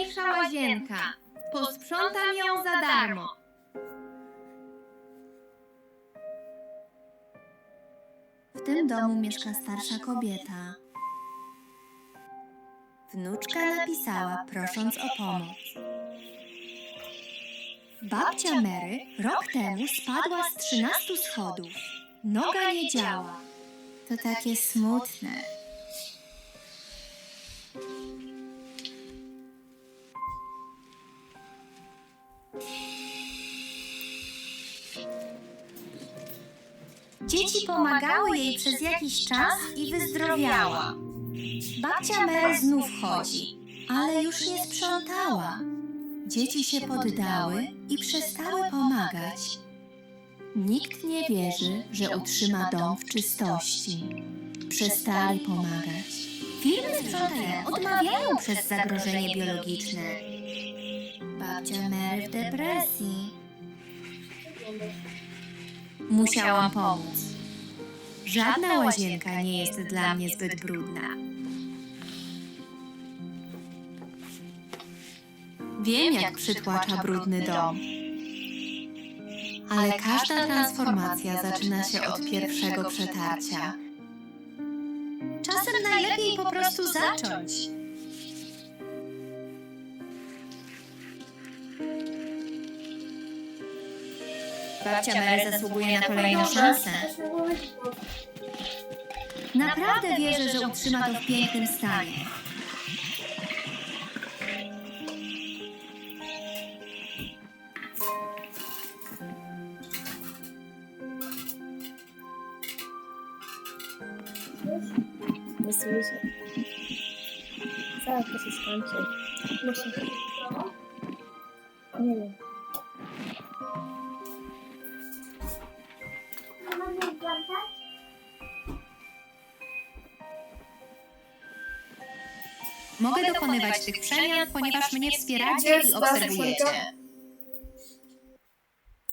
najpiękniejsza łazienka. Posprzątam ją za darmo. W tym domu mieszka starsza kobieta. Wnuczka napisała, prosząc o pomoc. Babcia Mary rok temu spadła z 13 schodów. Noga nie działa. To takie smutne. Dzieci pomagały jej przez jakiś czas i wyzdrowiała. Babcia Mel znów chodzi, ale już nie sprzątała. Dzieci się poddały i przestały pomagać. Nikt nie wierzy, że utrzyma dom w czystości. Przestali pomagać. Firmy sprzątania odmawiają przez zagrożenie biologiczne. Babcia Mary w depresji. Musiałam pomóc. Żadna łazienka nie jest dla mnie zbyt brudna. Wiem, jak przytłacza brudny dom. Ale każda transformacja zaczyna się od pierwszego przetarcia. Czasem najlepiej po prostu zacząć. Babcia Mary zasługuje na kolejną szansę. Naprawdę wierzę, że utrzyma to w pięknym stanie. Wysłuży się. Zaraz to się skończy. Muszę. Nie wiem. Mogę dokonywać tych przemian, ponieważ mnie wspieracie i obserwujecie.